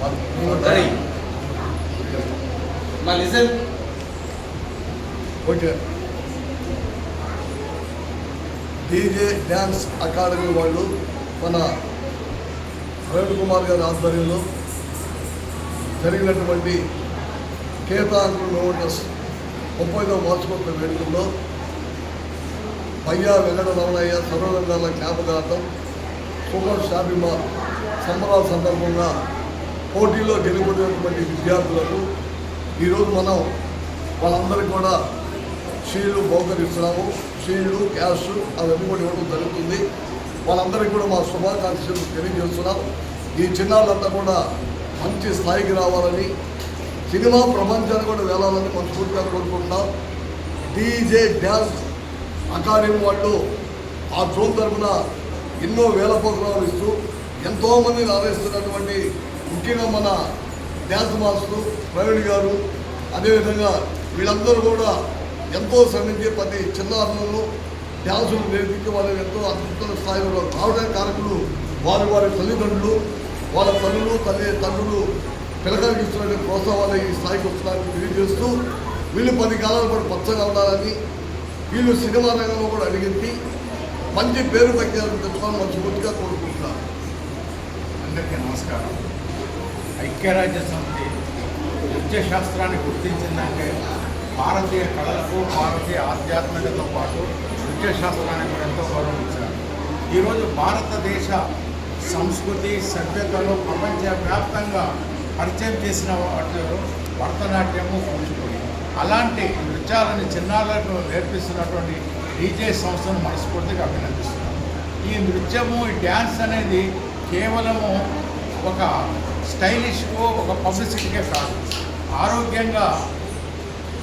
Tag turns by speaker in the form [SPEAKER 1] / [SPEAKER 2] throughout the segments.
[SPEAKER 1] Ready. Listen.
[SPEAKER 2] Okay DJ dance academy వాళ్ళు మన ప్రవీణ్ కుమార్ గారి ఆధ్వర్యంలో జరిగినటువంటి కేతాంకుల నోటస్ ముప్పైలో వార్షికోత్సవ వేడుకల్లో పయ్యా వెంకట రమణయ్య సర్వరంగాల జ్ఞాపకార్థం సూపర్ షాపింగ్ మాల్ సంబరాల సందర్భంగా పోటీలో గెలుపొందినటువంటి విద్యార్థులకు ఈరోజు మనం వాళ్ళందరికీ కూడా షీల్డ్ బహుకరిస్తున్నాము. షీల్డ్ క్యాష్ అవన్నీ కూడా ఇవ్వడం జరుగుతుంది. వాళ్ళందరికీ కూడా మా శుభాకాంక్షలు తెలియజేస్తున్నాం. ఈ చిన్నాళ్ళంతా కూడా మంచి స్థాయికి రావాలని సినిమా ప్రపంచాన్ని కూడా వెళ్ళాలని మనస్ఫూర్తిగా కోరుకుంటున్నాం. డీజే డ్యాన్స్ అకాడమీ వాళ్ళు ఆ జోన్ తరఫున ఎన్నో వేల ప్రోగ్రాములు ఇస్తూ ఎంతోమందిని ఆదరిస్తున్నటువంటి ముఖ్యంగా మన డ్యాన్స్ మాస్టర్ ప్రవీణ్ గారు అదేవిధంగా వీళ్ళందరూ కూడా ఎంతో శ్రమించి ప్రతి చిన్నారులను డ్యాన్సులు నేర్పించి వాళ్ళు ఎంతో అద్భుతమైన స్థాయిలో రావడానికి కారకులు వారి వారి తల్లిదండ్రులు వాళ్ళ తల్లులు తల్లి తండ్రులు పిల్లకాయలకు ఇస్తున్న ప్రోత్సాహాలు ఈ స్థాయికి వస్తున్నారని తెలియజేస్తూ వీళ్ళు పది కాలాల పాటు పచ్చగా ఉండాలని వీళ్ళు సినిమా రంగంలో కూడా అడిగింది. మంచి పేరు ప్రఖ్యాతులు తెచ్చుకోవాలని గుర్తుగా కోరుకుంటున్నారు
[SPEAKER 3] అందరికీ నమస్కారం. ఐక్యరాజ్య సమితి నృత్య శాస్త్రాన్ని గుర్తించిందంటే భారతీయ కళలకు భారతీయ ఆధ్యాత్మికతో పాటు నృత్య శాస్త్రానికి కూడా ఎంతో గౌరవించారు. ఈరోజు భారతదేశ సంస్కృతి సభ్యతలు ప్రపంచవ్యాప్తంగా పరిచయం చేసిన వాటిలో భరతనాట్యము కూచిపూడి. అలాంటి నృత్యాలను చిన్నారులకు నేర్పిస్తున్నటువంటి డీజే సంస్థను మనస్ఫూర్తిగా అభినందిస్తున్నాను. ఈ నృత్యము ఈ డ్యాన్స్ అనేది కేవలము ఒక స్టైలిష్కు ఒక పబ్లిసిటీకే కాదు. ఆరోగ్యంగా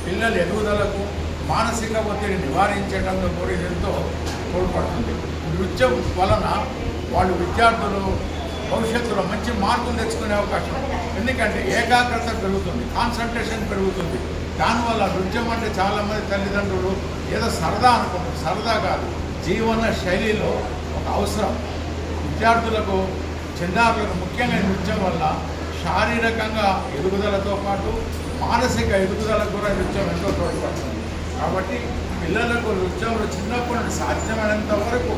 [SPEAKER 3] పిల్లల ఎదుగుదలకు మానసిక ఒత్తిడి నివారించడంలో కూడా ఎంతో తోడ్పడుతుంది. నృత్యం వలన వాళ్ళు విద్యార్థులు భవిష్యత్తులో మంచి మార్కులు తెచ్చుకునే అవకాశం ఎందుకంటే ఏకాగ్రత పెరుగుతుంది కాన్సన్ట్రేషన్ పెరుగుతుంది. దానివల్ల నృత్యం అంటే చాలామంది తల్లిదండ్రులు ఏదో సరదా అనుకుంటారు. సరదా కాదు జీవన శైలిలో ఒక అవసరం. విద్యార్థులకు చిన్నారులకు ముఖ్యంగా నృత్యం వల్ల శారీరకంగా ఎదుగుదలతో పాటు మానసిక ఎదుగుదలకు కూడా నృత్యం ఎంతో తోడ్పడుతుంది. కాబట్టి పిల్లలకు నృత్యంలో చిన్నప్పటి నుండి సాధ్యమైనంత వరకు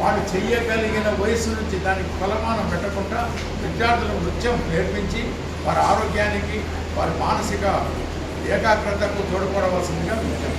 [SPEAKER 3] వాళ్ళు చెయ్యగలిగిన వయసు నుంచి దానికి కొలమానం పెట్టకుండా విద్యార్థులకు నృత్యం నేర్పించి వారి ఆరోగ్యానికి వారి మానసిక ఏకాగ్రతకు తోడ్పడవలసిందిగా
[SPEAKER 2] నృత్యం.